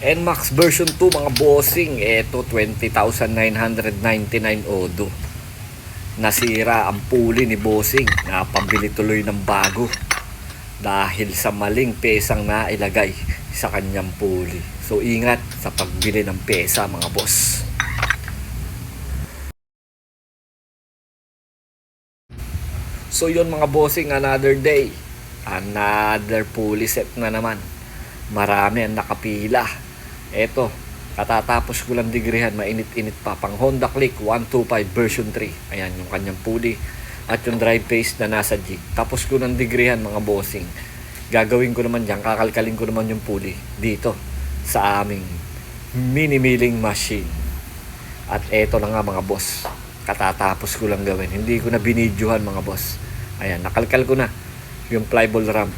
NMAX version 2 mga bossing, eto 20,999 odo. Nasira ang puli ni bossing, napabili tuloy ng bago dahil sa maling pesang nailagay sa kanyang puli. So ingat sa pagbili ng pesa mga boss. So yun mga bossing, another day. Another pulley set na naman. Marami ang nakapila. Eto, katatapos ko lang digrihan, mainit-init pa. Pang Honda Click 125 version 3. Ayan yung kanyang pulley. At yung drive pace na nasa jig. Tapos ko ng digrihan mga bossing. Gagawin ko naman dyan, kakalkalin ko naman yung pulley dito sa aming mini milling machine. At eto na nga mga boss. Katatapos ko lang gawin. Hindi ko na binidyohan mga boss. Ayan, nakalkal ko na yung flyball ram.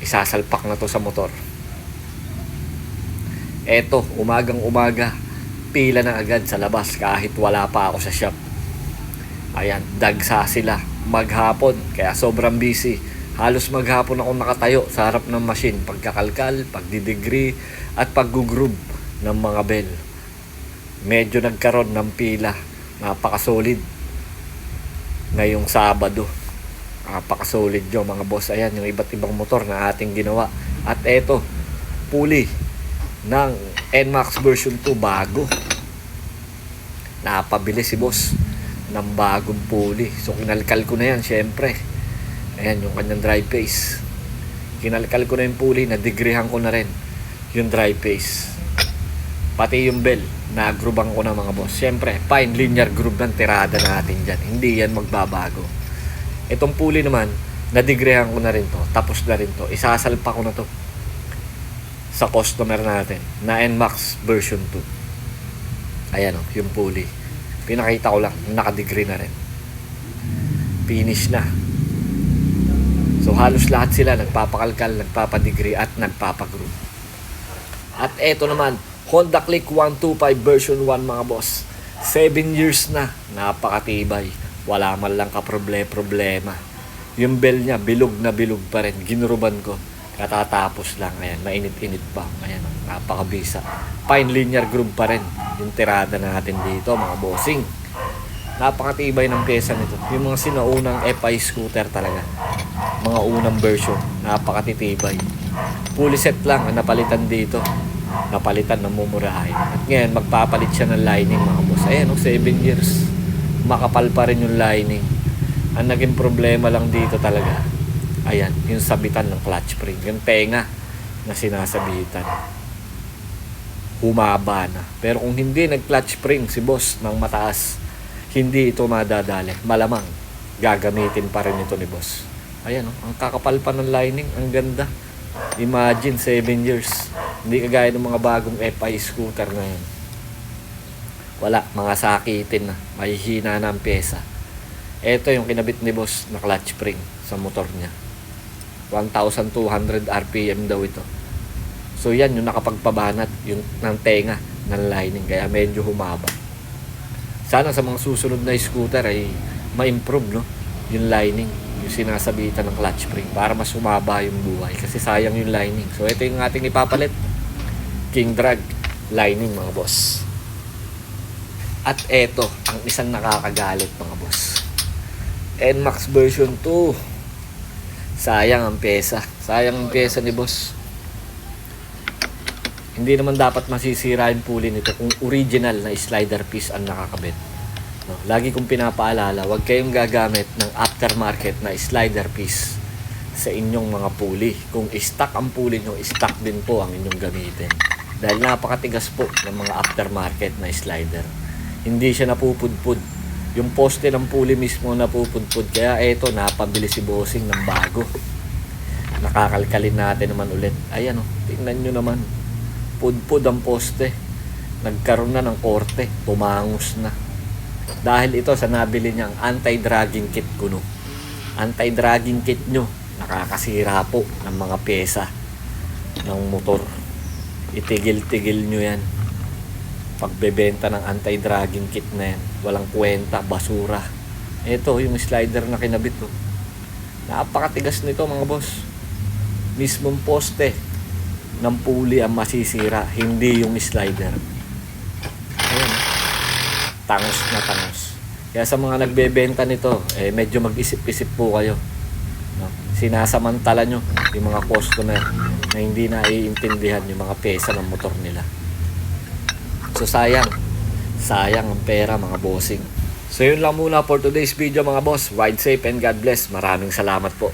Isasalpak na to sa motor. Eto, umagang umaga, pila na agad sa labas kahit wala pa ako sa shop. Ayan, dagsa sila maghapon kaya sobrang busy. Halos maghapon ako nakatayo sa harap ng machine pagkakalkal, pagdidegree at paggugrub ng mga bell. Medyo nagkaroon ng pila. Napakasolid. Ngayong Sabado. Napakasolid yung mga boss. Ayan, yung iba't ibang motor na ating ginawa. At eto, puli ng NMAX version 2 bago. Napabili si boss ng bagong puli. So kinalkal ko na yan, syempre. Ayan, yung kanyang drive pace. Kinalkal ko na yung puli, nadigrihan ko na rin yung drive pace. Pati yung bell, nagrubang ko na mga boss. Syempre, fine linear groove ng tirada natin dyan. Hindi yan magbabago. Itong puli naman, nadigrehan ko na rin to. Tapos na rin to. Isasalpa ko na to sa customer natin na NMAX version 2. Ayan o, yung pulley. Pinakita ko lang, nakadegree na rin. Finish na. So halos lahat sila nagpapakalkal, nagpapadegree at nagpapagroup. At eto naman, Honda Click 125 version 1 mga boss. 7 years na, napakatibay. Wala man lang ka-problema. Yung bell niya, bilog na bilog pa rin. Ginuruban ko. Katatapos lang. Ayan, mainit-init pa. Ayan, napakabisa. Fine linear groove pa rin. Yung tirada natin dito, mga bossing. Napakatibay ng pyesa nito. Yung mga sinaunang FI scooter talaga. Mga unang version. Napakatitibay. Fully set lang ang napalitan dito. Napalitan ng mumurahin. At ngayon, magpapalit siya ng lining mga boss. Ayan, oh, 7 years. Makapal pa rin yung lining. Ang naging problema lang dito talaga, ayan, yung sabitan ng clutch spring. Yung tenga na sinasabitan. Humaba na. Pero kung hindi nag-clutch spring si boss ng mataas, hindi ito madadali. Malamang gagamitin pa rin ito ni boss. Ayan, oh, ang kakapal pa ng lining, ang ganda. Imagine, 7 years. Hindi kagaya ng mga bagong FI scooter ngayon. Wala, mga sakitin na. Mahihina na ang pyesa. Ito yung kinabit ni boss na clutch spring sa motor niya. 1,200 RPM daw ito. So yan yung nakapagpabanat yung ng tenga ng lining kaya medyo humaba. Sana sa mga susunod na scooter ay ma-improve no yung lining, yung sinasabitan ng clutch spring para mas humaba yung buhay kasi sayang yung lining. So ito yung ating ipapalit. King Drag lining mga boss. At eto ang isang nakakagalit mga boss. NMAX version 2. Sayang ang pyesa. Sayang ang pyesa ni boss. Hindi naman dapat masisira yung pulley nito kung original na slider piece ang nakakabit. No, lagi kong pinapaalala, huwag kayong gagamit ng aftermarket na slider piece sa inyong mga pulley. Kung stock ang pulley nyo, stock din po ang inyong gamitin. Dahil napakatigas po ng mga aftermarket na slider. Hindi siya napupudpud. Yung poste ng pulley mismo napupudpud. Kaya eto, napabili si bossing ng bago. Nakakalkalin natin naman ulit. Ayan o, tingnan nyo naman. Pudpud ang poste. Nagkaroon na ng korte. Tumangus na. Dahil ito sa nabili niyang anti-dragging kit kuno. Anti-dragging kit nyo, nakakasira po ng mga pyesa ng motor. Itigil-tigil nyo yan. Pagbebenta ng anti-dragging kit na yan. Walang kwenta, basura. Ito, yung slider na kinabit ko. Napakatigas nito mga boss. Mismong poste. ng pulley ang masisira, hindi yung slider. Ayan. Tangos na tangos. Kaya sa mga nagbebenta nito, eh, medyo mag-isip-isip po kayo. No? Sinasamantala nyo yung mga customer na hindi naiintindihan yung mga pesa ng motor nila. So sayang. Sayang ang pera mga bossing. So yun lang muna for today's video mga boss. Ride safe and God bless. Maraming salamat po.